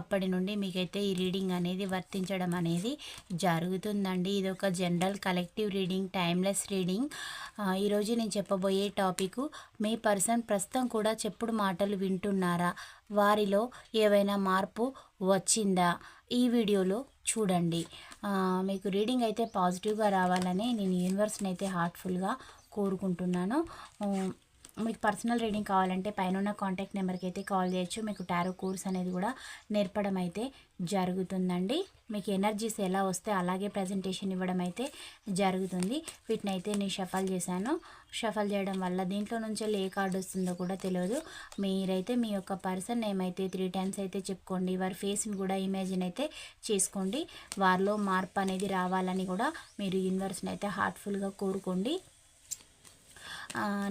అప్పటి నుండి మీకైతే ఈ రీడింగ్ అనేది వర్తించడం అనేది జరుగుతుందండి. ఇది ఒక general collective reading timeless reading. ఈరోజు నేను చెప్పబోయే టాపిక్ మీ పర్సన్ ప్రస్తుతం కూడా చెప్పుడు మాటలు వింటున్నారా? వారిలో ఏవైనా మార్పు వచ్చిందా? ఈ వీడియోలో చూడండి. మీకు రీడింగ్ అయితే పాజిటివ్గా రావాలని నేను యూనివర్స్ని అయితే హార్ట్ఫుల్గా కోరుకుంటున్నాను. మీకు పర్సనల్ రీడింగ్ కావాలంటే పైన ఉన్న కాంటాక్ట్ నెంబర్కి అయితే కాల్ చేయొచ్చు. మీకు టారో కోర్స్ అనేది కూడా నేర్పడం అయితే జరుగుతుందండి. మీకు ఎనర్జీస్ ఎలా వస్తే అలాగే ప్రజెంటేషన్ ఇవ్వడం అయితే జరుగుతుంది. వీటిని అయితే నేను షఫల్ చేశాను. షఫల్ చేయడం వల్ల దీంట్లో నుంచి ఏ కార్డు వస్తుందో కూడా తెలియదు. మీరైతే మీ యొక్క పర్సన్ ఏమైతే త్రీ టైమ్స్ అయితే చెప్పుకోండి. వారి ఫేస్ని కూడా ఇమేజిన్ అయితే చేసుకోండి. వారిలో మార్పు అనేది రావాలని కూడా మీరు యూనివర్స్ని అయితే హార్ట్ఫుల్గా కోరుకోండి.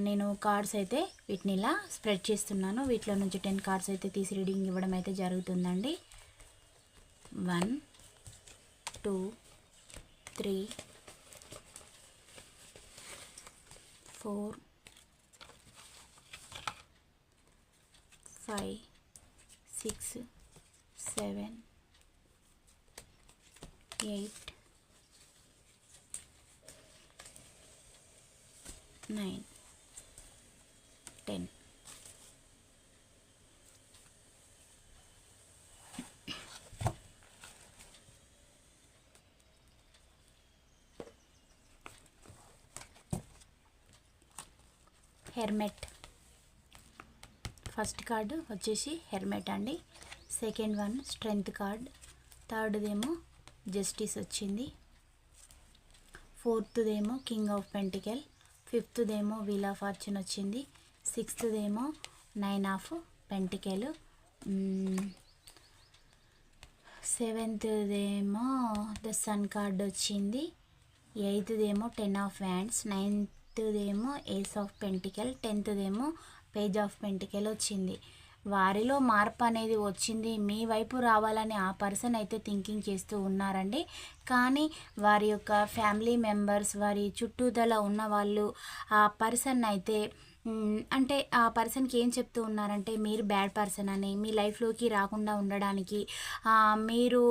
నేను కార్డ్స్ అయితే వీటిని ఇలా స్ప్రెడ్ చేస్తున్నాను. వీటిలో నుంచి టెన్ కార్డ్స్ అయితే తీసి రీడింగ్ ఇవ్వడం అయితే జరుగుతుందండి. One two three four five six seven eight nine. Ten hermit first card వచ్చేసి హెర్మెట్ అండి. సెకండ్ వన్ స్ట్రెంగ్త్ కార్డ్ థర్డ్దేమో జస్టిస్ వచ్చింది. ఫోర్త్దేమో కింగ్ ఆఫ్ పెంటికల్ ఫిఫ్త్దేమో వీల్ ఆఫ్ ఫార్చ్యూన్ వచ్చింది. సిక్స్త్దేమో నైన్ ఆఫ్ పెంటికల్. సెవెంత్దేమో ద సన్ కార్డ్ వచ్చింది. ఎయిత్దేమో టెన్ ఆఫ్ హ్యాండ్స్. నైన్త్దేమో ఏస్ ఆఫ్ పెంటికల్. టెన్త్దేమో పేజ్ ఆఫ్ పెంటికల్ వచ్చింది. వారిలో మార్పు అనేది వచ్చింది. మీ వైపు రావాలని ఆ పర్సన్ అయితే థింకింగ్ చేస్తూ ఉన్నారండి. కానీ వారి యొక్క ఫ్యామిలీ మెంబర్స్ వారి చుట్టూదల ఉన్న వాళ్ళు ఆ పర్సన్ అయితే అంటే ఆ పర్సన్కి ఏం చెప్తూ ఉన్నారంటే మీరు బ్యాడ్ పర్సన్ అని మీ లైఫ్లోకి రాకుండా ఉండడానికి మీరు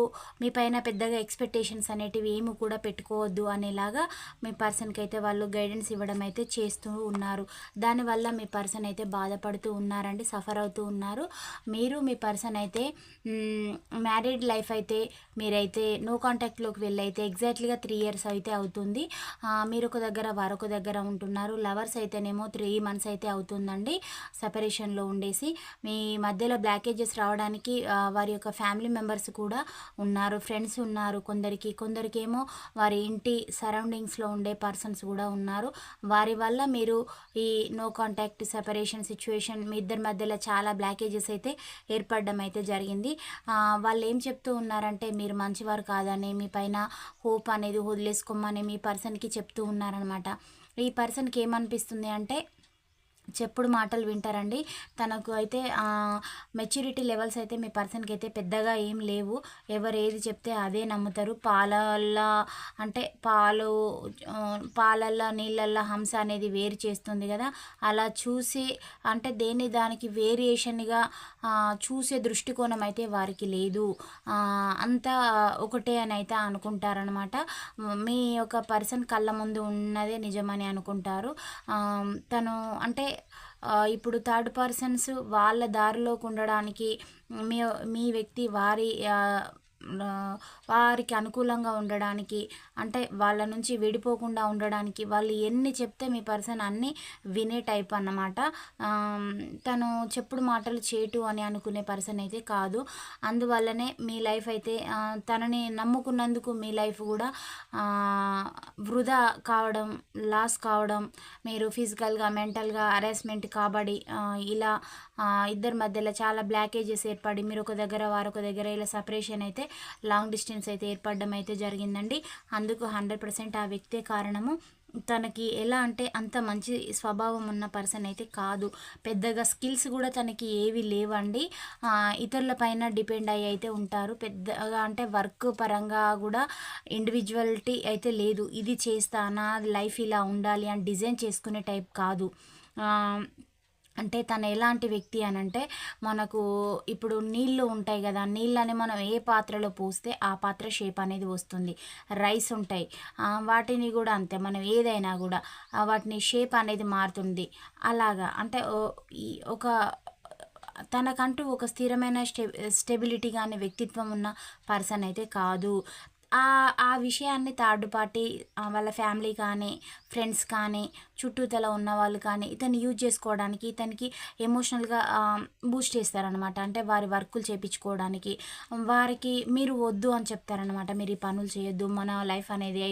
మీ పైన పెద్దగా ఎక్స్పెక్టేషన్స్ అనేటివి ఏమి కూడా పెట్టుకోవద్దు అనేలాగా మీ పర్సన్కి అయితే వాళ్ళు గైడెన్స్ ఇవ్వడం అయితే చేస్తూ ఉన్నారు. దానివల్ల మీ పర్సన్ అయితే బాధపడుతూ ఉన్నారండి సఫర్ అవుతూ ఉన్నారు. మీరు మీ పర్సన్ అయితే మ్యారీడ్ లైఫ్ అయితే మీరైతే నో కాంటాక్ట్లోకి వెళ్ళైతే ఎగ్జాక్ట్లీగా త్రీ ఇయర్స్ అయితే అవుతుంది. మీరు ఒక దగ్గర వారొక దగ్గర ఉంటున్నారు. లవర్స్ అయితేనేమో త్రీ మంత్స్ మంత్స్ అయితే అవుతుందండి. సపరేషన్లో ఉండేసి మీ మధ్యలో బ్లాకేజెస్ రావడానికి వారి యొక్క ఫ్యామిలీ మెంబర్స్ కూడా ఉన్నారు ఫ్రెండ్స్ ఉన్నారు కొందరికి. కొందరికేమో వారి ఇంటి సరౌండింగ్స్లో ఉండే పర్సన్స్ కూడా ఉన్నారు. వారి వల్ల మీరు ఈ నో కాంటాక్ట్ సెపరేషన్ సిచ్యువేషన్ మీ ఇద్దరి మధ్యలో చాలా బ్లాకేజెస్ అయితే ఏర్పడడం అయితే జరిగింది. వాళ్ళు ఏం చెప్తూ ఉన్నారంటే మీరు మంచివారు కాదని మీ పైన హోప్ అనేది వదిలేసుకోమని మీ పర్సన్కి చెప్తూ ఉన్నారనమాట. ఈ పర్సన్కి ఏమనిపిస్తుంది అంటే చెప్పుడు మాటలు వింటారండి. తనకు అయితే మెచ్యూరిటీ లెవెల్స్ అయితే మీ పర్సన్కి అయితే పెద్దగా ఏం లేవు. ఎవరు ఏది చెప్తే అదే నమ్ముతారు. పాలల్లో అంటే పాలు పాలల్లో నీళ్ళల్లో హంస అనేది వేరు చేస్తుంది కదా. అలా చూసి అంటే దేని దానికి వేరియేషన్గా చూసే దృష్టికోణం అయితే వారికి లేదు. అంతా ఒకటే అని అయితే అనుకుంటారనమాట మీ యొక్క పర్సన్ కళ్ళ ముందు ఉన్నదే నిజమని అనుకుంటారు. తను అంటే ఇప్పుడు థర్డ్ పర్సన్స్ వాళ్ళ దారిలోకి ఉండడానికి మీ మీ వ్యక్తి వారి వారికి అనుకూలంగా ఉండడానికి అంటే వాళ్ళ నుంచి విడిపోకుండా ఉండడానికి వాళ్ళు ఎన్ని చెప్తే మీ పర్సన్ అన్నీ వినే టైప్ అన్నమాట. తను చెప్పుడు మాటలు చేటు అని అనుకునే పర్సన్ అయితే కాదు. అందువల్లనే మీ లైఫ్ అయితే తనని నమ్ముకున్నందుకు మీ లైఫ్ కూడా వృధా కావడం లాస్ కావడం మీరు ఫిజికల్గా మెంటల్గా హరాస్మెంట్ కాబడి ఇలా ఇద్దరి మధ్యలో చాలా బ్లాకేజెస్ ఏర్పడి మీరు ఒక దగ్గర వారొక దగ్గర ఇలా సపరేషన్ అయితే లాంగ్ డిస్టెన్స్ అయితే ఏర్పడడం అయితే జరిగిందండి. అందుకు హండ్రెడ్ పర్సెంట్ ఆ వ్యక్తే కారణము. తనకి ఎలా అంటే అంత మంచి స్వభావం ఉన్న పర్సన్ అయితే కాదు. పెద్దగా స్కిల్స్ కూడా తనకి ఏవి లేవండి. ఇతరుల పైన డిపెండ్ అయ్యి అయితే ఉంటారు. పెద్దగా అంటే వర్క్ పరంగా కూడా ఇండివిజువాలిటీ అయితే లేదు. ఇది చేస్తానా? లైఫ్ ఇలా ఉండాలి అని డిజైన్ చేసుకునే టైప్ కాదు. అంటే తను ఎలాంటి వ్యక్తి అని అంటే మనకు ఇప్పుడు నీళ్ళు ఉంటాయి కదా నీళ్ళని మనం ఏ పాత్రలో పోస్తే ఆ పాత్ర షేప్ అనేది వస్తుంది. రైస్ ఉంటాయి. వాటిని కూడా అంతే. మనం ఏదైనా కూడా వాటిని షేప్ అనేది మారుతుంది. అలాగా. అంటే ఒక తనకంటూ ఒక స్థిరమైన స్టె స్టెబిలిటీ కానీ వ్యక్తిత్వం ఉన్న పర్సన్ అయితే కాదు. ఆ ఆ విషయాన్ని థర్డ్ పార్టీ వాళ్ళ ఫ్యామిలీ కానీ ఫ్రెండ్స్ కానీ చుట్టూతల ఉన్న వాళ్ళు కానీ ఇతన్ని యూజ్ చేసుకోవడానికి ఇతనికి ఎమోషనల్గా బూస్ట్ చేస్తారనమాట అంటే వారి వర్కులు చేయించుకోవడానికి వారికి మీరు వద్దు అని చెప్తారనమాట మీరు ఈ పనులు చేయొద్దు. మన లైఫ్ అనేది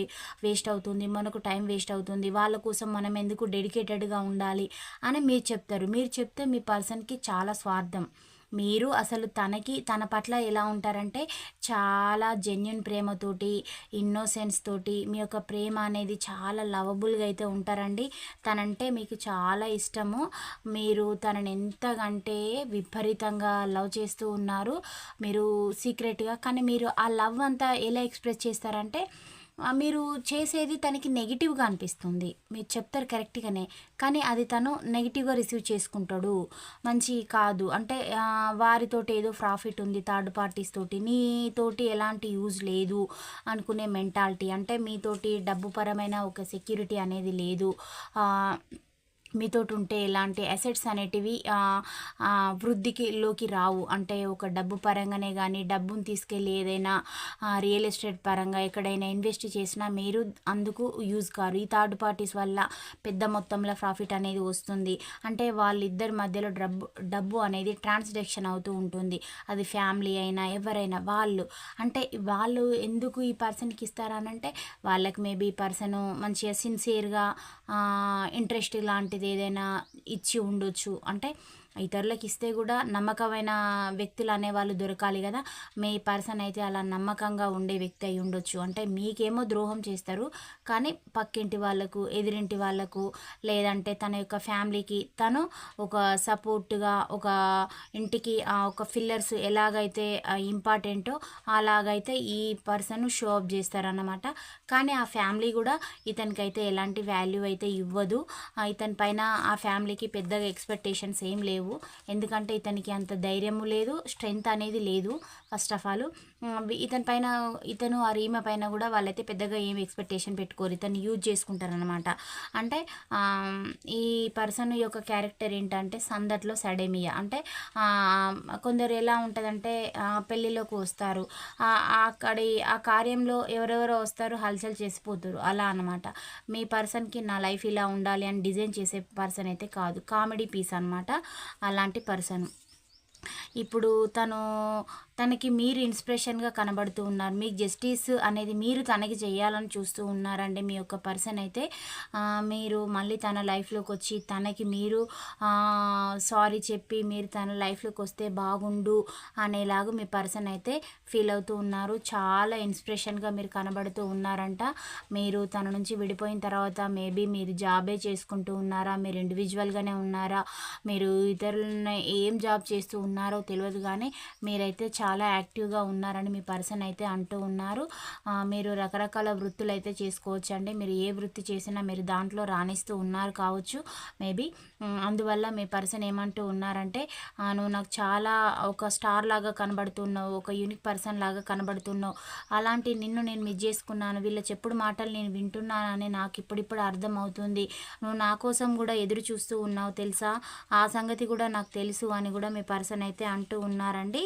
వేస్ట్ అవుతుంది. మనకు టైం వేస్ట్ అవుతుంది. వాళ్ళ కోసం మనం ఎందుకు డెడికేటెడ్గా ఉండాలి అని మీరు చెప్తారు. మీరు చెప్తే మీ పర్సన్కి చాలా స్వార్థం. మీరు అసలు తనకి తన పట్ల ఎలా ఉంటారంటే చాలా జెన్యున్ ప్రేమతోటి ఇన్నోసెన్స్ తోటి మీ యొక్క ప్రేమ అనేది చాలా లవబుల్గా అయితే ఉంటారండి. తనంటే మీకు చాలా ఇష్టము. మీరు తనని ఎంతకంటే విపరీతంగా లవ్ చేస్తూ ఉన్నారు. మీరు సీక్రెట్గా కానీ మీరు ఆ లవ్ అంతా ఎలా ఎక్స్ప్రెస్ చేస్తారంటే మీరు చేసేది తనకి నెగిటివ్గా అనిపిస్తుంది. మీరు చెప్తారు కరెక్ట్గానే కానీ అది తను నెగిటివ్గా రిసీవ్ చేసుకుంటాడు. మంచి కాదు. అంటే వారితోటి ఏదో ప్రాఫిట్ ఉంది థర్డ్ పార్టీస్ తోటి. నీతోటి ఎలాంటి యూజ్ లేదు అనుకునే మెంటాలిటీ అంటే మీతోటి డబ్బు పరమైన ఒక సెక్యూరిటీ అనేది లేదు. మీతో మీతోటి ఉంటే ఎలాంటి అసెట్స్ అనేటివి వృద్ధికి లోకి రావు. అంటే ఒక డబ్బు పరంగానే కానీ డబ్బును తీసుకెళ్ళి ఏదైనా రియల్ ఎస్టేట్ పరంగా ఎక్కడైనా ఇన్వెస్ట్ చేసినా మీరు అందుకు యూజ్ కారు. ఈ థర్డ్ పార్టీస్ వల్ల పెద్ద మొత్తంలో ప్రాఫిట్ అనేది వస్తుంది. అంటే వాళ్ళిద్దరి మధ్యలో డబ్బు డబ్బు అనేది ట్రాన్సాక్షన్ అవుతూ ఉంటుంది. అది ఫ్యామిలీ అయినా ఎవరైనా వాళ్ళు. అంటే వాళ్ళు ఎందుకు ఈ పర్సన్కి ఇస్తారనంటే వాళ్ళకి మేబీ ఈ పర్సన్ మంచిగా సిన్సియర్గా ఇంట్రెస్ట్ లాంటిది ఏదైనా ఇచ్చి ఉండొచ్చు. అంటే ఇతరులకు ఇస్తే కూడా నమ్మకమైన వ్యక్తులు అనేవాళ్ళు దొరకాలి కదా. మీ పర్సన్ అయితే అలా నమ్మకంగా ఉండే వ్యక్తి అయి ఉండొచ్చు. అంటే మీకేమో ద్రోహం చేస్తారు. కానీ పక్కింటి వాళ్ళకు ఎదిరింటి వాళ్ళకు లేదంటే తన యొక్క ఫ్యామిలీకి తను ఒక సపోర్ట్గా ఒక ఇంటికి ఒక ఫిల్లర్స్ ఎలాగైతే ఇంపార్టెంటో అలాగైతే ఈ పర్సన్ షో అప్ చేస్తారన్నమాట. కానీ ఆ ఫ్యామిలీ కూడా ఇతనికైతే ఎలాంటి వాల్యూ అయితే ఇవ్వదు. ఇతని పైన ఆ ఫ్యామిలీకి పెద్దగా ఎక్స్పెక్టేషన్స్ ఏం లేవు. ఎందుకంటే ఇతనికి అంత ధైర్యము లేదు స్ట్రెంగ్త్ అనేది లేదు ఫస్ట్ ఆఫ్ ఆల్. ఇతని పైన ఇతను ఆ రీమ పైన కూడా వాళ్ళైతే పెద్దగా ఏం ఎక్స్పెక్టేషన్ పెట్టుకోరు. ఇతను యూజ్ చేసుకుంటారనమాట అంటే ఈ పర్సన్ యొక్క క్యారెక్టర్ ఏంటంటే సందట్లో సడేమియా. అంటే కొందరు ఎలా ఉంటుందంటే పెళ్ళిలోకి వస్తారు. అక్కడి ఆ కార్యంలో ఎవరెవరో వస్తారు హల్చల్ చేసిపోతారు. అలా అనమాట మీ పర్సన్కి నా లైఫ్ ఇలా ఉండాలి అని డిజైన్ చేసే పర్సన్ అయితే కాదు. కామెడీ పీస్ అనమాట అలాంటి పర్సన్. ఇప్పుడు తను తనకి మీరు ఇన్స్పిరేషన్గా కనబడుతూ ఉన్నారు. మీకు జస్టిస్ అనేది మీరు తనకి చేయాలని చూస్తూ ఉన్నారండి మీ యొక్క పర్సన్ అయితే. మీరు మళ్ళీ తన లైఫ్లోకి వచ్చి తనకి మీరు సారీ చెప్పి మీరు తన లైఫ్లోకి వస్తే బాగుండు అనేలాగా మీ పర్సన్ అయితే ఫీల్ అవుతూ ఉన్నారు. చాలా ఇన్స్పిరేషన్గా మీరు కనబడుతూ ఉన్నారంట. మీరు తన నుంచి విడిపోయిన తర్వాత మేబీ మీరు జాబే చేసుకుంటూ ఉన్నారా? మీరు ఇండివిజువల్గానే ఉన్నారా? మీరు ఇతరులని ఏం జాబ్ చేస్తూ ఉన్నారో తెలియదు కానీ మీరైతే చాలా చాలా యాక్టివ్గా ఉన్నారని మీ పర్సన్ అయితే అంటూ ఉన్నారు. మీరు రకరకాల వృత్తులు అయితే చేసుకోవచ్చు అండి మీరు ఏ వృత్తి చేసినా మీరు దాంట్లో రాణిస్తూ ఉన్నారు కావచ్చు మేబీ. అందువల్ల మీ పర్సన్ ఏమంటూ ఉన్నారంటే నువ్వు నాకు చాలా ఒక స్టార్ లాగా కనబడుతున్నావు ఒక యూనిక్ పర్సన్ లాగా కనబడుతున్నావు. అలాంటి నిన్ను నేను మిస్ చేసుకున్నాను వీళ్ళ చెప్పుడు మాటలు నేను వింటున్నానని నాకు ఇప్పుడిప్పుడు అర్థమవుతుంది. నువ్వు నా కోసం కూడా ఎదురు చూస్తూ ఉన్నావు తెలుసా? ఆ సంగతి కూడా నాకు తెలుసు అని కూడా మీ పర్సన్ అయితే అంటూ ఉన్నారండి.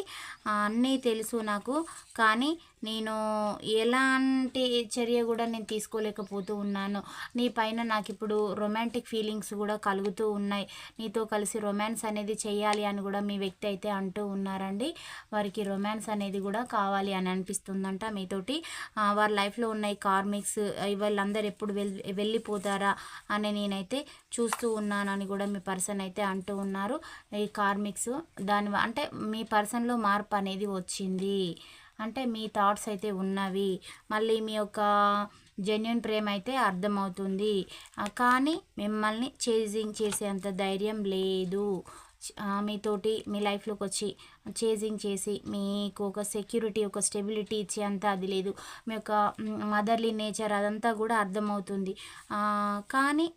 అన్నీ తెలుసు నాకు కానీ నేను ఎలాంటి చర్య కూడా నేను తీసుకోలేకపోతూ ఉన్నాను. నీ పైన నాకు ఇప్పుడు రొమాంటిక్ ఫీలింగ్స్ కూడా కలుగుతూ ఉన్నాయి. నీతో కలిసి రొమాన్స్ అనేది చేయాలి అని కూడా మీ వ్యక్తి అయితే అంటూ ఉన్నారండి. వారికి రొమాన్స్ అనేది కూడా కావాలి అని అనిపిస్తుందంట మీతోటి. వారి లైఫ్లో ఉన్న ఈ కార్మిక్స్ వీళ్ళందరూ ఎప్పుడు వెళ్ళి వెళ్ళిపోతారా అని నేనైతే చూస్తూ ఉన్నానని కూడా మీ పర్సన్ అయితే అంటూ ఉన్నారు. ఈ కార్మిక్స్ దాని అంటే మీ పర్సన్లో మార్పు అనేది వచ్చింది. అంటే మీ థాట్స్ అయితే ఉన్నవి. మళ్ళీ మీ యొక్క జెన్యున్ ప్రేమ అయితే అర్థమవుతుంది. కానీ మిమ్మల్ని చేజింగ్ చేసేంత ధైర్యం లేదు. మీతోటి మీ లైఫ్లోకి వచ్చి చేజింగ్ చేసి మీకు ఒక సెక్యూరిటీ ఒక స్టెబిలిటీ ఇచ్చే అంత అది లేదు. మీ యొక్క మదర్లీ నేచర్ అదంతా కూడా అర్థమవుతుంది. కానీ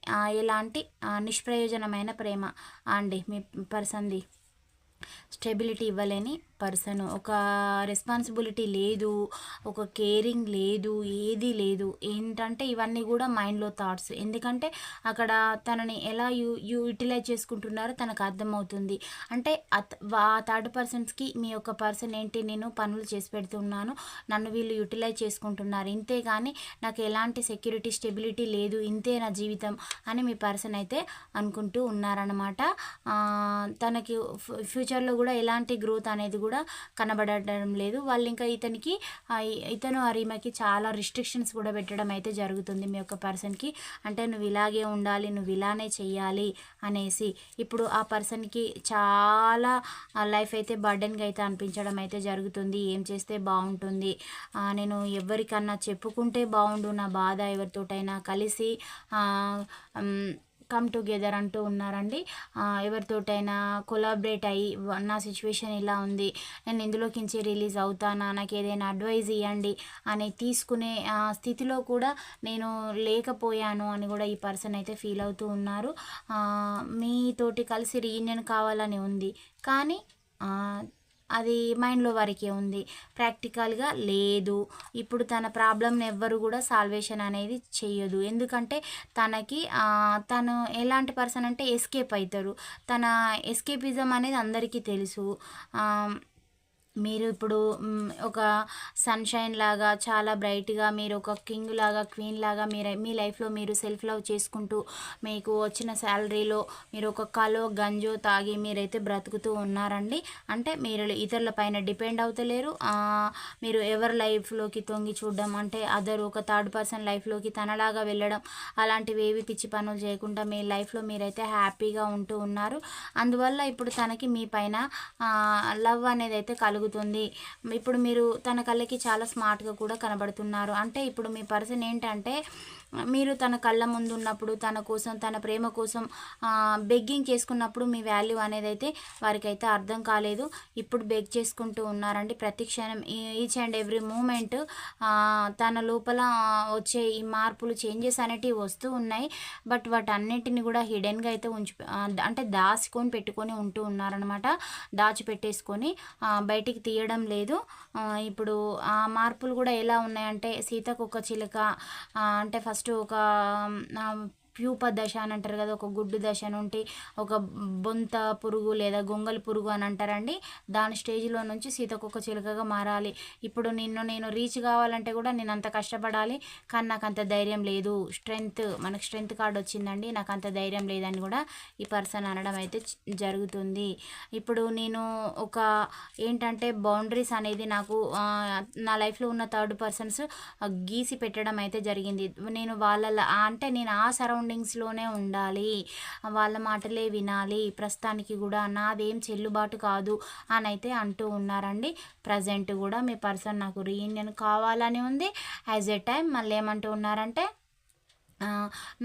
ఎలాంటి నిష్ప్రయోజనమైన ప్రేమ అండి మీ పర్సన్ది స్టెబిలిటీ ఇవ్వలేని పర్సన్. ఒక రెస్పాన్సిబిలిటీ లేదు ఒక కేరింగ్ లేదు ఏది లేదు. ఏంటంటే ఇవన్నీ కూడా మైండ్లో థాట్స్. ఎందుకంటే అక్కడ తనని ఎలా యూ యూ యూటిలైజ్ చేసుకుంటున్నారో తనకు అర్థమవుతుంది. అంటే ఆ థర్డ్ పర్సన్స్కి మీ యొక్క పర్సన్ ఏంటి నేను పనులు చేసి పెడుతున్నాను నన్ను వీళ్ళు యూటిలైజ్ చేసుకుంటున్నారు ఇంతే కానీ నాకు ఎలాంటి సెక్యూరిటీ స్టెబిలిటీ లేదు ఇంతే నా జీవితం అని మీ పర్సన్ అయితే అనుకుంటూ ఉన్నారనమాట తనకి ఫ్యూచర్ ఫ్యూచర్లో కూడా ఎలాంటి గ్రోత్ అనేది కూడా కనబడటం లేదు. వాళ్ళు ఇంకా ఇతనికి ఇతను అరీమకి చాలా రిస్ట్రిక్షన్స్ కూడా పెట్టడం అయితే జరుగుతుంది మీ యొక్క పర్సన్కి. అంటే నువ్వు ఇలాగే ఉండాలి నువ్వు ఇలానే చెయ్యాలి అనేసి. ఇప్పుడు ఆ పర్సన్కి చాలా లైఫ్ అయితే బర్డెన్గా అయితే అనిపించడం అయితే జరుగుతుంది. ఏం చేస్తే బాగుంటుంది? నేను ఎవరికన్నా చెప్పుకుంటే బాగుండు నా బాధ ఎవరితోటైనా కలిసి కమ్ టుగెదర్ అంటూ ఉన్నారండి. ఎవరితోటైనా కొలాబరేట్ అయ్యి నా సిచ్యువేషన్ ఇలా ఉంది. నేను ఇందులోకించి రిలీజ్ అవుతానా? నాకు ఏదైనా అడ్వైజ్ ఇవ్వండి అని తీసుకునే స్థితిలో కూడా నేను లేకపోయాను అని కూడా ఈ పర్సన్ అయితే ఫీల్ అవుతూ ఉన్నారు. మీతోటి కలిసి రీయూనియన్ కావాలని ఉంది. కానీ అది మైండ్లో వరకే ఉంది. ప్రాక్టికల్గా లేదు. ఇప్పుడు తన ప్రాబ్లంని ఎవ్వరు కూడా సాల్వేషన్ అనేది చేయదు ఎందుకంటే తనకి తను ఎలాంటి పర్సన్ అంటే ఎస్కేప్ అవుతారు తన ఎస్కేపిజం అనేది అందరికీ తెలుసు. మీరు ఇప్పుడు ఒక సన్షైన్ లాగా చాలా బ్రైట్గా మీరు ఒక కింగ్ లాగా క్వీన్ లాగా మీరు మీ లైఫ్లో మీరు సెల్ఫ్ లవ్ చేసుకుంటూ మీకు వచ్చిన శాలరీలో మీరు ఒక కలో గంజో తాగి మీరైతే బ్రతుకుతూ ఉన్నారండి. అంటే మీరు ఇతరుల పైన డిపెండ్ అవుతలేరు. మీరు ఎవరి లైఫ్లోకి తొంగి చూడడం అంటే అదర్ ఒక థర్డ్ పర్సన్ లైఫ్లోకి తనలాగా వెళ్ళడం అలాంటివి ఏవి పిచ్చి పనులు చేయకుండా మీ లైఫ్లో మీరైతే హ్యాపీగా ఉంటూ ఉన్నారు. అందువల్ల ఇప్పుడు తనకి మీ పైన లవ్ అనేది అయితే కలుగుతుంది ఇప్పుడు మీరు తన కళ్ళకి చాలా స్మార్ట్గా కూడా కనబడుతున్నారు. అంటే ఇప్పుడు మీ పర్సన్ ఏంటంటే మీరు తన కళ్ళ ముందు ఉన్నప్పుడు తన కోసం తన ప్రేమ కోసం బెగ్గింగ్ చేసుకున్నప్పుడు మీ వాల్యూ అనేది అయితే వారికైతే అర్థం కాలేదు. ఇప్పుడు బెగ్ చేసుకుంటూ ఉన్నారండి. ప్రతి క్షణం ఈచ్ అండ్ ఎవ్రీ మూమెంట్ తన లోపల వచ్చే ఈ మార్పులు చేంజెస్ అనేటివి వస్తూ ఉన్నాయి. బట్ వాటన్నిటిని కూడా హిడెన్గా అయితే ఉంచి అంటే దాచుకొని పెట్టుకొని ఉంటూ ఉన్నారనమాట దాచిపెట్టేసుకొని బయటికి తీయడం లేదు. ఇప్పుడు ఆ మార్పులు కూడా ఎలా ఉన్నాయంటే సీతకు ఒక చిలుక అంటే ఫస్ట్ ఒక ఆ, ప్యూప దశ అని అంటారు కదా ఒక గుడ్డు దశ నుండి ఒక బొంత పురుగు లేదా గొంగలి పురుగు అని అంటారండి. దాని స్టేజ్లో నుంచి సీతకొక చిలుకగా మారాలి. ఇప్పుడు నిన్ను నేను రీచ్ కావాలంటే కూడా నేను అంత కష్టపడాలి కానీ నాకు అంత ధైర్యం లేదు. స్ట్రెంగ్త్ మనకు స్ట్రెంగ్త్ కార్డు వచ్చిందండి. నాకు అంత ధైర్యం లేదని కూడా ఈ పర్సన్ అనడం అయితే జరుగుతుంది. ఇప్పుడు నేను ఒక ఏంటంటే బౌండరీస్ అనేది నాకు నా లైఫ్లో ఉన్న థర్డ్ పర్సన్స్ గీసి పెట్టడం అయితే జరిగింది. నేను వాళ్ళ అంటే నేను ఆ సరౌండ్ సరౌండింగ్స్లోనే ఉండాలి. వాళ్ళ మాటలే వినాలి. ప్రస్తుతానికి కూడా నాదేం చెల్లుబాటు కాదు అని అయితే అంటూ ఉన్నారండి. ప్రజెంట్ కూడా మీ పర్సన్ నాకు రీయూనియన్ కావాలని ఉంది. యాజ్ ఎ టైం మళ్ళీ ఏమంటూ ఉన్నారంటే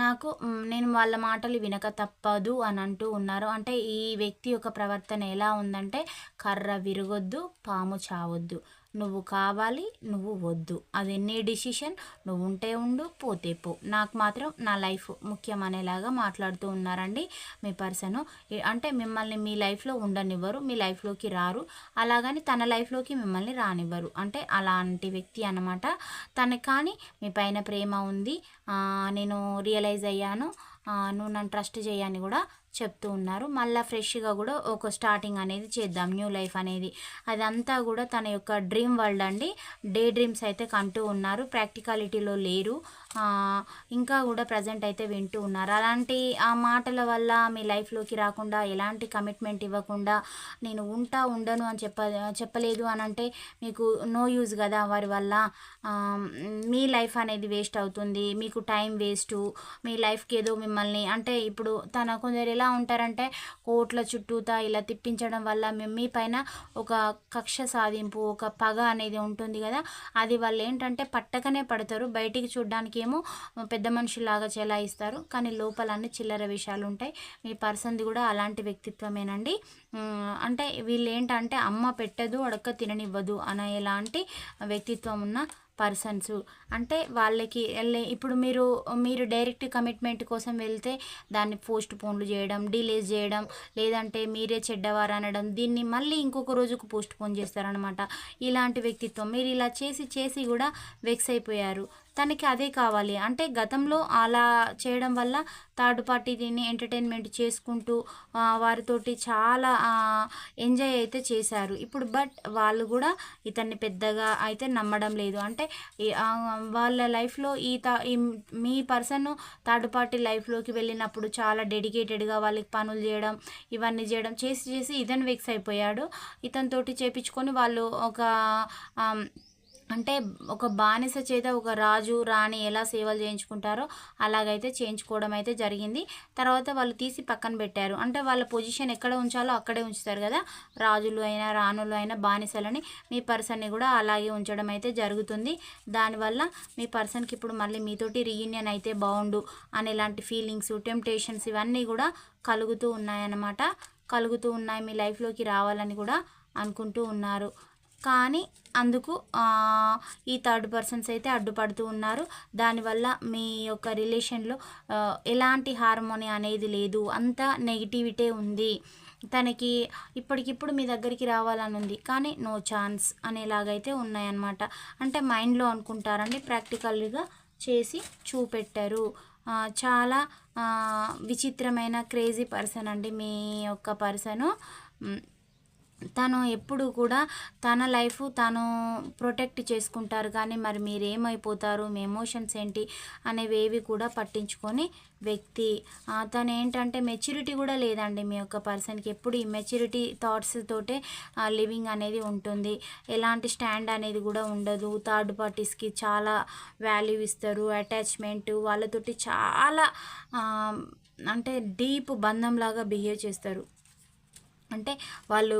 నాకు నేను వాళ్ళ మాటలు వినక తప్పదు అని అంటూ ఉన్నారు. అంటే ఈ వ్యక్తి యొక్క ప్రవర్తన ఎలా ఉందంటే కర్ర విరగొద్దు పాము చావొద్దు. నువ్వు కావాలి నువ్వు వద్దు. అది ఎన్ని డిసిషన్ నువ్వు ఉంటే ఉండు పోతే పో. నాకు మాత్రం నా లైఫ్ ముఖ్యం అనేలాగా మాట్లాడుతూ ఉన్నారండి మీ పర్సన్ అంటే మిమ్మల్ని మీ లైఫ్లో ఉండనివ్వరు మీ లైఫ్లోకి రారు. అలాగని తన లైఫ్లోకి మిమ్మల్ని రానివ్వరు. అంటే అలాంటి వ్యక్తి అన్నమాట. తనకి కానీ మీ పైన ప్రేమ ఉంది. నేను రియలైజ్ అయ్యాను. నువ్వు నన్ను ట్రస్ట్ చేయని కూడా చెప్తూ ఉన్నారు. మళ్ళీ ఫ్రెష్గా కూడా ఒక స్టార్టింగ్ అనేది చేద్దాం. న్యూ లైఫ్ అనేది. అదంతా కూడా తన యొక్క డ్రీమ్ వరల్డ్ అండి. డే డ్రీమ్స్ అయితే కంటూ ఉన్నారు. ప్రాక్టికాలిటీలో లేరు. ఇంకా కూడా ప్రజెంట్ అయితే వింటూ ఉన్నారు. అలాంటి ఆ మాటల వల్ల మీ లైఫ్లోకి రాకుండా ఎలాంటి కమిట్మెంట్ ఇవ్వకుండా నేను ఉంటా ఉండను అని చెప్ప చెప్పలేదు అని అంటే మీకు నో యూజ్ కదా వారి వల్ల. మీ లైఫ్ అనేది వేస్ట్ అవుతుంది. మీకు టైం వేస్ట్ మీ లైఫ్కి ఏదో మిమ్మల్ని అంటే ఇప్పుడు తన కొందరు ఎలా ఉంటారంటే కోట్ల చుట్టూతా ఇలా తిప్పించడం వల్ల మీ పైన ఒక కక్ష సాధింపు ఒక పగ అనేది ఉంటుంది కదా. అది వాళ్ళు ఏంటంటే పట్టకనే పడతారు. బయటికి చూడడానికి ఏమో పెద్ద మనుషులాగా చెలాయిస్తారు. కానీ లోపల అన్ని చిల్లర విషయాలు ఉంటాయి మీ పర్సన్ది కూడా అలాంటి వ్యక్తిత్వమేనండి. అంటే వీళ్ళు ఏంటంటే అమ్మ పెట్టదు అడక్క తిననివ్వదు అనే ఎలాంటి వ్యక్తిత్వం ఉన్న పర్సన్స్ అంటే వాళ్ళకి వెళ్ళే ఇప్పుడు మీరు మీరు డైరెక్ట్ కమిట్మెంట్ కోసం వెళ్తే దాన్ని పోస్ట్ పోన్లు చేయడం డిలేస్ చేయడం లేదంటే మీరే చెడ్డవారు అనడం దీన్ని మళ్ళీ ఇంకొక రోజుకు పోస్ట్ పోన్ చేస్తారనమాట ఇలాంటి వ్యక్తిత్వం. మీరు ఇలా చేసి చేసి కూడా వెక్స్ అయిపోయారు. తనకి అదే కావాలి. అంటే గతంలో అలా చేయడం వల్ల థర్డ్ పార్టీని ఎంటర్టైన్మెంట్ చేసుకుంటూ వారితోటి చాలా ఎంజాయ్ అయితే చేశారు. ఇప్పుడు బట్ వాళ్ళు కూడా ఇతన్ని పెద్దగా అయితే నమ్మడం లేదు. అంటే వాళ్ళ లైఫ్లో ఈ తా ఈ మీ పర్సన్ థర్డ్ పార్టీ లైఫ్లోకి వెళ్ళినప్పుడు చాలా డెడికేటెడ్గా వాళ్ళకి పనులు చేయడం ఇవన్నీ చేయడం చేసి చేసి ఇతను వెక్స్ అయిపోయాడు. ఇతనితోటి చేపించుకొని వాళ్ళు ఒక అంటే ఒక బానిస చేత ఒక రాజు రాణి ఎలా సేవలు చేయించుకుంటారో అలాగైతే చేయించుకోవడం అయితే జరిగింది. తర్వాత వాళ్ళు తీసి పక్కన పెట్టారు. అంటే వాళ్ళ పొజిషన్ ఎక్కడ ఉంచాలో అక్కడే ఉంచుతారు కదా. రాజులు అయినా రాణులు అయినా బానిసలని మీ పర్సన్ని కూడా అలాగే ఉంచడం అయితే జరుగుతుంది. దానివల్ల మీ పర్సన్కి ఇప్పుడు మళ్ళీ మీతోటి రీయూనియన్ అయితే బాగుండు అనే ఇలాంటి ఫీలింగ్స్ టెంప్టేషన్స్ ఇవన్నీ కూడా కలుగుతూ ఉన్నాయన్నమాట. కలుగుతూ ఉన్నాయి. మీ లైఫ్లోకి రావాలని కూడా అనుకుంటూ ఉన్నారు. కానీ అందుకు ఈ థర్డ్ పర్సన్స్ అయితే అడ్డుపడుతూ ఉన్నారు. దానివల్ల మీ యొక్క రిలేషన్లో ఎలాంటి హార్మోని అనేది లేదు. అంతా నెగిటివిటీ ఉంది. తనకి ఇప్పటికిప్పుడు మీ దగ్గరికి రావాలని ఉంది. కానీ నో ఛాన్స్ అనేలాగైతే ఉన్నాయన్నమాట. అంటే మైండ్లో అనుకుంటారండి ప్రాక్టికల్గా చేసి చూపెట్టారు. చాలా విచిత్రమైన క్రేజీ పర్సన్ అండి మీ యొక్క పర్సను. తను ఎప్పుడు కూడా తన లైఫ్ తను ప్రొటెక్ట్ చేసుకుంటారు. కానీ మరి మీరు ఏమైపోతారు మీ ఎమోషన్స్ ఏంటి? అనేవి ఏవి కూడా పట్టించుకొని వ్యక్తి. తను ఏంటంటే మెచ్యూరిటీ కూడా లేదండి మీ యొక్క పర్సన్కి. ఎప్పుడు ఈ మెచ్యూరిటీ థాట్స్ తోటే లివింగ్ అనేది ఉంటుంది. ఎలాంటి స్టాండ్ అనేది కూడా ఉండదు. థర్డ్ పార్టీస్కి చాలా వాల్యూ ఇస్తారు. అటాచ్మెంట్ వాళ్ళతోటి చాలా అంటే డీప్ బంధంలాగా బిహేవ్ చేస్తారు. అంటే వాళ్ళు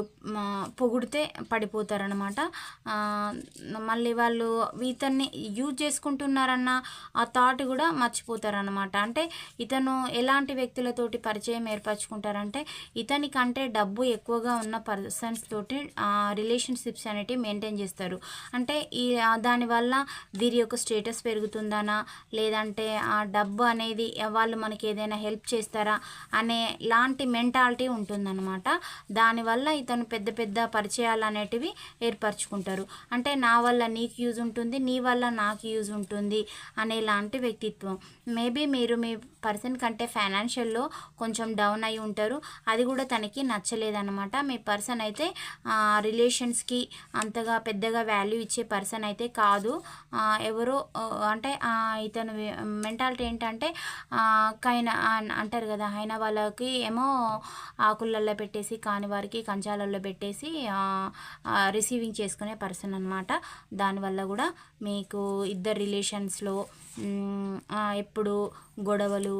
పొగిడితే పడిపోతారనమాట మళ్ళీ వాళ్ళు ఇతన్ని యూజ్ చేసుకుంటున్నారన్న ఆ థాట్ కూడా మర్చిపోతారనమాట అంటే ఇతను ఎలాంటి వ్యక్తులతోటి పరిచయం ఏర్పరచుకుంటారంటే ఇతనికంటే డబ్బు ఎక్కువగా ఉన్న పర్సన్స్ తోటి రిలేషన్షిప్స్ అనేటివి మెయింటైన్ చేస్తారు. అంటే ఈ దానివల్ల వీరి యొక్క స్టేటస్ పెరుగుతుందనా లేదంటే ఆ డబ్బు అనేది వాళ్ళు మనకి ఏదైనా హెల్ప్ చేస్తారా అనే లాంటి మెంటాలిటీ ఉంటుందన్నమాట. దానివల్ల ఇతను పెద్ద పెద్ద పరిచయాలు అనేటివి ఏర్పరచుకుంటారు. అంటే నా వల్ల నీకు యూజ్ ఉంటుంది నీ వల్ల నాకు యూజ్ ఉంటుంది అనేలాంటి వ్యక్తిత్వం. మేబీ మీరు మీ పర్సన్ కంటే ఫైనాన్షియల్లో కొంచెం డౌన్ అయి ఉంటారు. అది కూడా తనకి నచ్చలేదన్నమాట. మీ పర్సన్ అయితే రిలేషన్స్కి అంతగా పెద్దగా వాల్యూ ఇచ్చే పర్సన్ అయితే కాదు. ఎవరో అంటే ఇతను మెంటాలిటీ ఏంటంటే కైనా అంటారు కదా అయిన వాళ్ళకి ఏమో ఆకులల్లో పెట్టేసి కాని వారికి కంచాలలో పెట్టేసి రిసీవింగ్ చేసుకునే పర్సన్ అనమాట దానివల్ల కూడా మీకు ఇద్దరు రిలేషన్స్లో ఎప్పుడు గొడవలు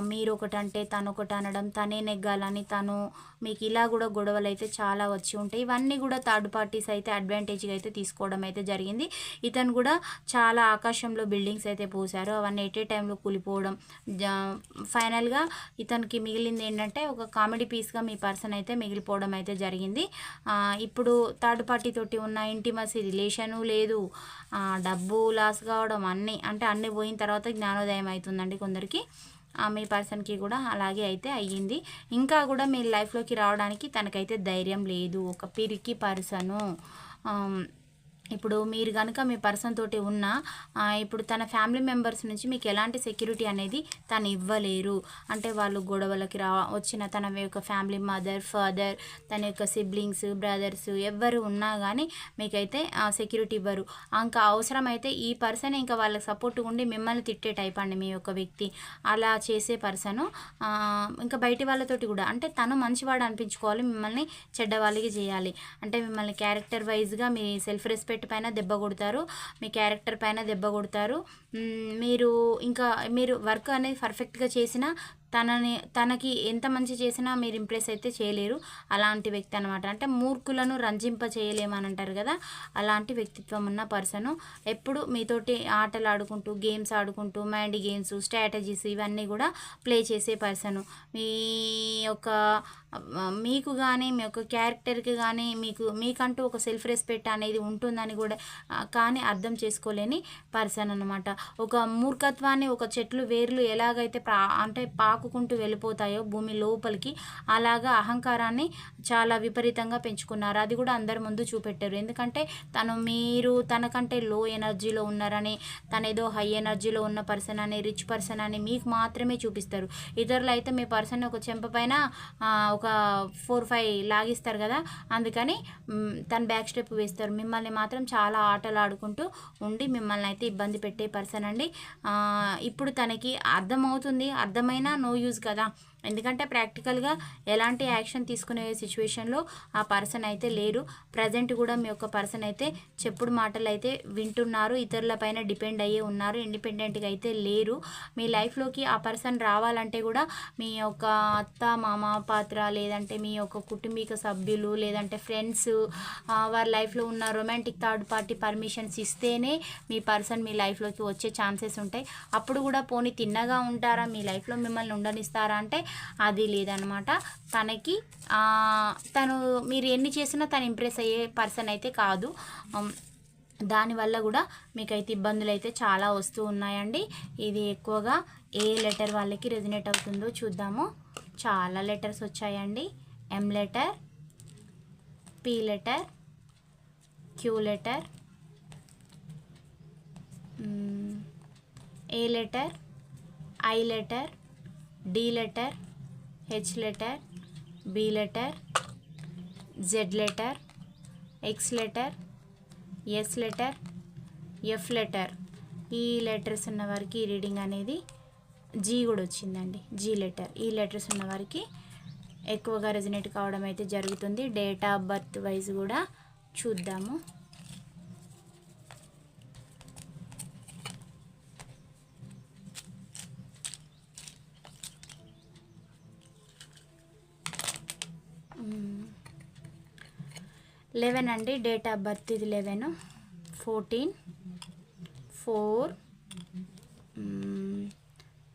మీరు ఒకటి అంటే తను ఒకటి అనడం తనే నెగ్గాలని తను మీకు ఇలా కూడా గొడవలు అయితే చాలా వచ్చి ఉంటాయి ఇవన్నీ కూడా థర్డ్ పార్టీస్ అయితే అడ్వాంటేజ్గా అయితే తీసుకోవడం అయితే జరిగింది. ఇతను కూడా చాలా ఆకాశంలో బిల్డింగ్స్ అయితే పోసారు అవన్నీ ఎట్ ఏ టైంలో కూలిపోవడం జా- ఫైనల్గా ఇతనికి మిగిలింది ఏంటంటే ఒక కామెడీ పీస్గా మీ పర్సన్ అయితే మిగిలిపోవడం అయితే జరిగింది. ఇప్పుడు థర్డ్ పార్టీ తోటి ఉన్న ఇంటిమసీ రిలేషను లేదు. డబ్బు లాస్ కావడం అన్నీ అంటే అన్నీ పోయిన తర్వాత జ్ఞానోదయం అవుతుందండి కొందరికి. మీ పర్సన్కి కూడా అలాగే అయితే అయ్యింది. ఇంకా కూడా మీ లైఫ్లోకి రావడానికి తనకైతే ధైర్యం లేదు. ఒక పిరికి పర్సను. ఇప్పుడు మీరు కనుక మీ పర్సన్ తోటి ఉన్న ఇప్పుడు తన ఫ్యామిలీ మెంబర్స్ నుంచి మీకు ఎలాంటి సెక్యూరిటీ అనేది తను ఇవ్వలేరు. అంటే వాళ్ళు గొడవలకి రా వచ్చిన తన యొక్క ఫ్యామిలీ మదర్ ఫాదర్ తన యొక్క సిబ్లింగ్స్ బ్రదర్స్ ఎవ్వరు ఉన్నా కానీ మీకైతే సెక్యూరిటీ ఇవ్వరు. ఇంకా అవసరమైతే ఈ పర్సన్ ఇంకా వాళ్ళకి సపోర్ట్ ఉండి మిమ్మల్ని తిట్టే టైప్ అండి మీ యొక్క వ్యక్తి. అలా చేసే పర్సన్ ఇంకా బయటి వాళ్ళతోటి కూడా అంటే తను మంచివాడు అనిపించుకోవాలి మిమ్మల్ని చెడ్డవాళ్ళకి చేయాలి. అంటే మిమ్మల్ని క్యారెక్టర్ వైజ్గా మీ సెల్ఫ్ రెస్పెక్ట్ పైన దెబ్బ కొడతారు మీ క్యారెక్టర్ పైన దెబ్బ కొడతారు. మీరు ఇంకా మీరు వర్క్ అనేది పర్ఫెక్ట్గా చేసినా తనని తనకి ఎంత మంచి చేసినా మీరు ఇంప్రెస్ అయితే చేయలేరు. అలాంటి వ్యక్తి అనమాట అంటే మూర్ఖులను రంజింప చేయలేమని అంటారు కదా. అలాంటి వ్యక్తిత్వం ఉన్న పర్సను ఎప్పుడు మీతోటి ఆటలు ఆడుకుంటూ గేమ్స్ ఆడుకుంటూ మైండ్ గేమ్స్ స్ట్రాటజీస్ ఇవన్నీ కూడా ప్లే చేసే పర్సను. మీ యొక్క మీకు కానీ మీ యొక్క క్యారెక్టర్కి కానీ మీకు మీకంటూ ఒక సెల్ఫ్ రెస్పెక్ట్ అనేది ఉంటుందని కూడా కానీ అర్థం చేసుకోలేని పర్సన్ అనమాట ఒక మూర్ఖత్వాన్ని ఒక చెట్లు వేర్లు ఎలాగైతే పా అంటే పాకుకుంటూ వెళ్ళిపోతాయో భూమి లోపలికి అలాగా అహంకారాన్ని చాలా విపరీతంగా పెంచుకున్నారు. అది కూడా అందరి ముందు చూపెట్టారు. ఎందుకంటే తను మీరు తనకంటే లో ఎనర్జీలో ఉన్నారని తను ఏదో హై ఎనర్జీలో ఉన్న పర్సన్ అని రిచ్ పర్సన్ అని మీకు మాత్రమే చూపిస్తారు. ఇతరులు అయితే మీ పర్సన్ ఒక చెంప పైన ఒక ఫోర్ ఫైవ్ లాగిస్తారు కదా? అందుకని తను బ్యాక్ స్టెప్ వేస్తారు. మిమ్మల్ని మాత్రం చాలా ఆటలు ఆడుకుంటూ ఉండి మిమ్మల్ని అయితే ఇబ్బంది పెట్టే పర్సన్ అండి. ఇప్పుడు తనకి అర్థమవుతుంది అర్థమైనా నో యూజ్ కదా ఎందుకంటే ప్రాక్టికల్గా ఎలాంటి యాక్షన్ తీసుకునే సిచ్యువేషన్లో ఆ పర్సన్ అయితే లేరు. ప్రజెంట్ కూడా మీ యొక్క పర్సన్ అయితే చెప్పుడు మాటలు అయితే వింటున్నారు. ఇతరుల పైన డిపెండ్ అయ్యే ఉన్నారు. ఇండిపెండెంట్గా అయితే లేరు. మీ లైఫ్లోకి ఆ పర్సన్ రావాలంటే కూడా మీ యొక్క అత్త మామ పాత్ర లేదంటే మీ యొక్క కుటుంబీక సభ్యులు లేదంటే ఫ్రెండ్స్ వారి లైఫ్లో ఉన్న రొమాంటిక్ థర్డ్ పార్టీ పర్మిషన్స్ ఇస్తేనే మీ పర్సన్ మీ లైఫ్లోకి వచ్చే ఛాన్సెస్ ఉంటాయి. అప్పుడు కూడా పోనీ తిన్నగా ఉంటారా? మీ లైఫ్లో మిమ్మల్ని ఉండనిస్తారా? అంటే అది లేదనమాట. తనకి తను మీరు ఎన్ని చేసినా తను ఇంప్రెస్ అయ్యే పర్సన్ అయితే కాదు. దానివల్ల కూడా మీకైతే ఇబ్బందులు అయితే చాలా వస్తూ ఉన్నాయండి. ఇది ఎక్కువగా ఏ లెటర్ వాళ్ళకి రెజినేట్ అవుతుందో చూద్దాము. చాలా లెటర్స్ వచ్చాయండి. M letter P letter Q letter A letter I letter D letter H letter B letter Z letter X letter S letter F letter ఈ లెటర్స్ ఉన్న వారికి ఈ రీడింగ్ అనేది జీ కూడా వచ్చిందండి. జీ లెటర్ ఈ లెటర్స్ ఉన్న వారికి ఎక్కువగా రెజినేట్ కావడం అయితే జరుగుతుంది. డేట్ ఆఫ్ బర్త్ వైజ్ కూడా చూద్దాము. లెవెన్ అండి. డేట్ ఆఫ్ బర్త్ ఇది eleven fourteen four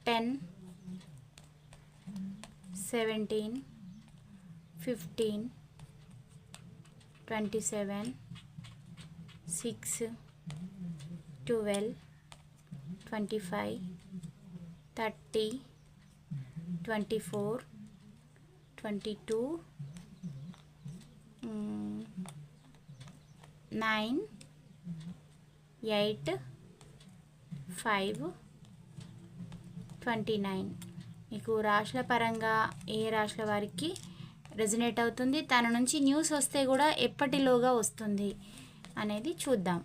ten seventeen fifteen twenty seven six twelve twenty five thirty twenty four twenty two nine eight five twenty nine. మీకు రాశుల పరంగా ఏ రాశుల వారికి రెజినేట్ అవుతుంది? తన నుంచి న్యూస్ వస్తే కూడా ఎప్పటిలోగా వస్తుంది అనేది చూద్దాం.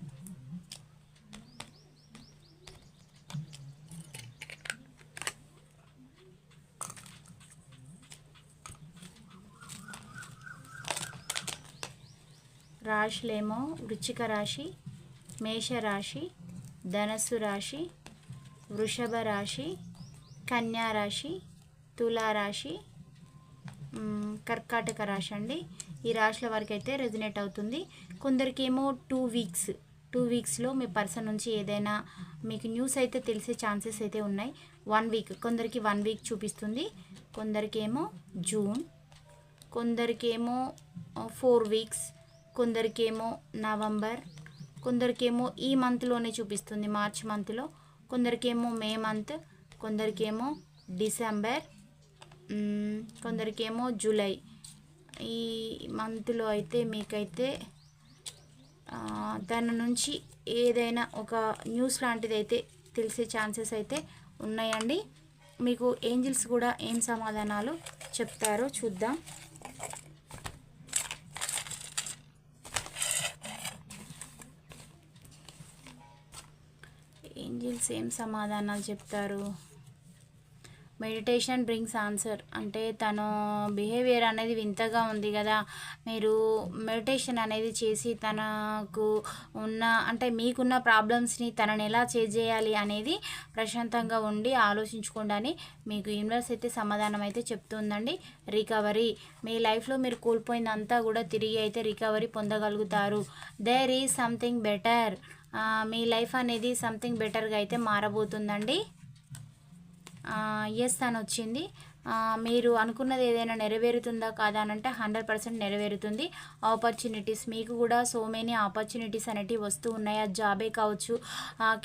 రాశులేమో వృచ్చిక రాశి మేషరాశి ధనస్సు రాశి వృషభ రాశి కన్యా రాశి తులారాశి కర్కాటక రాశి అండి. ఈ రాశుల వరకు అయితే రెజినేట్ అవుతుంది. కొందరికేమో టూ వీక్స్ టూ వీక్స్లో మీ పర్సన్ నుంచి ఏదైనా మీకు న్యూస్ అయితే తెలిసే ఛాన్సెస్ అయితే ఉన్నాయి. వన్ వీక్ కొందరికి వన్ వీక్ చూపిస్తుంది. కొందరికేమో జూన్ కొందరికేమో ఫోర్ వీక్స్ కొందరికేమో నవంబర్ కొందరికేమో ఈ మంత్లోనే చూపిస్తుంది మార్చ్ మంత్లో కొందరికేమో మే మంత్ కొందరికేమో డిసెంబర్ కొందరికేమో జూలై. ఈ మంత్లో అయితే మీకైతే దాని నుంచి ఏదైనా ఒక న్యూస్ లాంటిది అయితే తెలిసే ఛాన్సెస్ అయితే ఉన్నాయండి. మీకు ఏంజిల్స్ కూడా ఏం సమాధానాలు చెప్తారో చూద్దాం. ఏంజిల్స్ ఏం సమాధానాలు చెప్తారు? మెడిటేషన్ బ్రింగ్స్ ఆన్సర్ అంటే తను బిహేవియర్ అనేది వింతగా ఉంది కదా. మీరు మెడిటేషన్ అనేది చేసి తనకు ఉన్న అంటే మీకున్న ప్రాబ్లమ్స్ని తనని ఎలా చేయాలి అనేది ప్రశాంతంగా ఉండి ఆలోచించుకోండి మీకు యూనివర్స్ అయితే సమాధానం అయితే చెప్తుందండి. రికవరీ మీ లైఫ్లో మీరు కోల్పోయిందంతా కూడా తిరిగి అయితే రికవరీ పొందగలుగుతారు. దేర్ ఈజ్ సంథింగ్ బెటర్ మీ లైఫ్ అనేది సంథింగ్ బెటర్గా అయితే మారబోతుందండి. ఎస్ అని వచ్చింది. మీరు అనుకున్నది ఏదైనా నెరవేరుతుందా కాదా అని అంటే హండ్రెడ్ పర్సెంట్ నెరవేరుతుంది. ఆపర్చునిటీస్ మీకు కూడా సో మెనీ ఆపర్చునిటీస్ అనేటివి వస్తూ ఉన్నాయి. ఆ జాబే కావచ్చు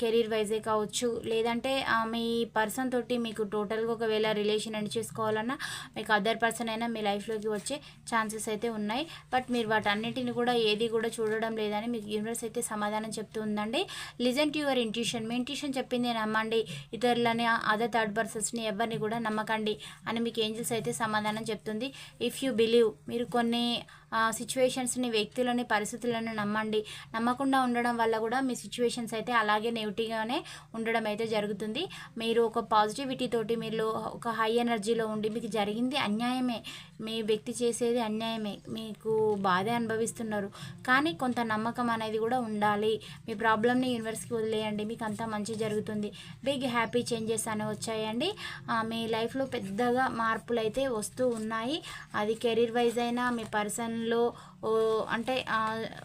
కెరీర్ వైజే కావచ్చు లేదంటే మీ పర్సన్ తోటి మీకు టోటల్గా ఒకవేళ రిలేషన్ ఎండ్ చేసుకోవాలన్నా మీకు అదర్ పర్సన్ అయినా మీ లైఫ్లోకి వచ్చే ఛాన్సెస్ అయితే ఉన్నాయి. బట్ మీరు వాటన్నిటిని కూడా ఏది కూడా చూడడం లేదని మీకు యూనివర్స్ అయితే సమాధానం చెప్తూ ఉందండి. లిజన్ టు యువర్ ఇంట్యూషన్ మీ ఇంట్యూషన్ చెప్పింది నమ్మండి. ఇతరులని అదర్ థర్డ్ పర్సన్స్ని ఎవరిని కూడా నమ్మకండి. అని మీకు ఏంజిల్స్ అయితే సమాధానం చెప్తుంది. ఇఫ్ యూ బిలీవ్ మీరు కొన్ని సిచ్యువేషన్స్ని వ్యక్తులని పరిస్థితులను నమ్మండి. నమ్మకుండా ఉండడం వల్ల కూడా మీ సిచ్యువేషన్స్ అయితే అలాగే నెగిటివ్గానే ఉండడం అయితే జరుగుతుంది. మీరు ఒక పాజిటివిటీ తోటి మీరు ఒక హై ఎనర్జీలో ఉండి మీకు జరిగింది అన్యాయమే. మీ వ్యక్తి చేసేది అన్యాయమే మీకు బాధే అనుభవిస్తున్నారు. కానీ కొంత నమ్మకం అనేది కూడా ఉండాలి. మీ ప్రాబ్లమ్ని యూనివర్స్కి వదిలేయండి. మీకు అంతా మంచి జరుగుతుంది. బిగ్ హ్యాపీ చేంజెస్ అనేవి వచ్చాయండి. మీ లైఫ్లో పెద్దగా మార్పులు అయితే వస్తూ ఉన్నాయి. అది కెరీర్ వైజ్ అయినా మీ పర్సన్లో అంటే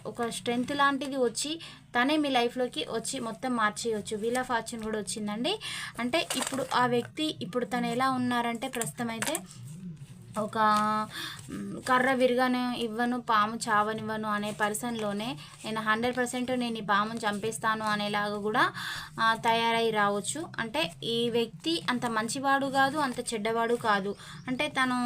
ఒక స్ట్రెంగ్త్ లాంటిది వచ్చి తనే మీ లైఫ్లోకి వచ్చి మొత్తం మార్చేయచ్చు. వీల్ ఆఫ్ ఫార్చ్యూన్ కూడా వచ్చిందండి. అంటే ఇప్పుడు ఆ వ్యక్తి ఇప్పుడు తను ఎలా ఉన్నారంటే ప్రస్తుతం అయితే ఒక కర్ర విరిగాను ఇవ్వను పాము చావనివ్వను అనే పర్సన్లోనే నేను హండ్రెడ్ పర్సెంట్ నేను ఈ పామును చంపేస్తాను అనేలాగా కూడా తయారై రావచ్చు. అంటే ఈ వ్యక్తి అంత మంచివాడు కాదు అంత చెడ్డవాడు కాదు. అంటే తను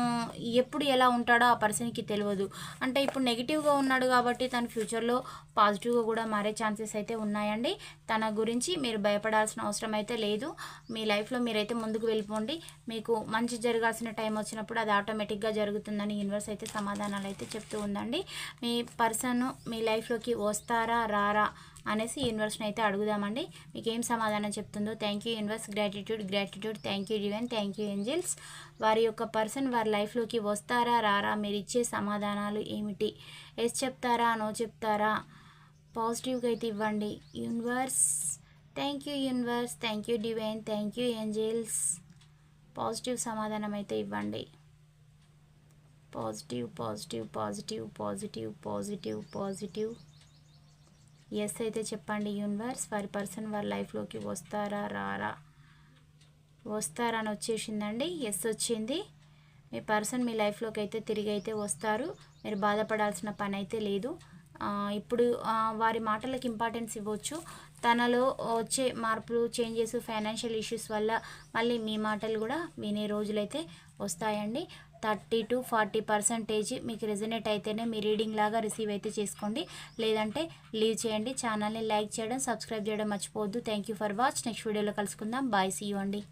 ఎప్పుడు ఎలా ఉంటాడో ఆ పర్సన్కి తెలియదు. అంటే ఇప్పుడు నెగిటివ్గా ఉన్నాడు కాబట్టి తన ఫ్యూచర్లో పాజిటివ్గా కూడా మారే ఛాన్సెస్ అయితే ఉన్నాయండి. తన గురించి మీరు భయపడాల్సిన అవసరం అయితే లేదు. మీ లైఫ్లో మీరైతే ముందుకు వెళ్ళిపోండి. మీకు మంచి జరగాల్సిన టైం వచ్చినప్పుడు అది ఆటోమేటిక్గా జరుగుతుందని యూనివర్స్ అయితే సమాధానాలు అయితే చెప్తూ ఉందండి. మీ పర్సన్ మీ లైఫ్లోకి వస్తారా రారా అనేసి యూనివర్స్ని అయితే అడుగుదామండి. మీకు ఏం సమాధానం చెప్తుందో thank you universe gratitude gratitude thank you divine thank you angels వారి యొక్క పర్సన్ వారి లైఫ్లోకి వస్తారా రారా మీరు ఇచ్చే సమాధానాలు ఏమిటి? ఎస్ చెప్తారా నో చెప్తారా? పాజిటివ్గా అయితే ఇవ్వండి. Universe thank you universe thank you divine thank you angels positive సమాధానం అయితే ఇవ్వండి. Positive positive positive positive positive positive yes అయితే చెప్పండి యూనివర్స్ వారి పర్సన్ వారి లైఫ్లోకి వస్తారా రారా? వస్తారా అని వచ్చేసిందండి. ఎస్ వచ్చింది. మీ పర్సన్ మీ లైఫ్లోకి అయితే తిరిగి అయితే వస్తారు. మీరు బాధపడాల్సిన పని అయితే లేదు. ఇప్పుడు వారి మాటలకు ఇంపార్టెన్స్ ఇవ్వచ్చు. తనలో వచ్చే మార్పులు చేంజెస్ ఫైనాన్షియల్ ఇష్యూస్ వల్ల మళ్ళీ మీ మాటలు కూడా వినే రోజులైతే వస్తాయండి. థర్టీ టు ఫార్టీ పర్సెంటేజ్ మీకు రెజనేట్ అయితేనే మీ రీడింగ్ లాగా రిసీవ్ అయితే చేసుకోండి. లేదంటే లీవ్ చేయండి. ఛానల్ని లైక్ చేయడం సబ్స్క్రైబ్ చేయడం మర్చిపోవద్దు. Thank you for watch next వీడియోలో కలుసుకుందాం. బాయ్ సీ యూ అండి.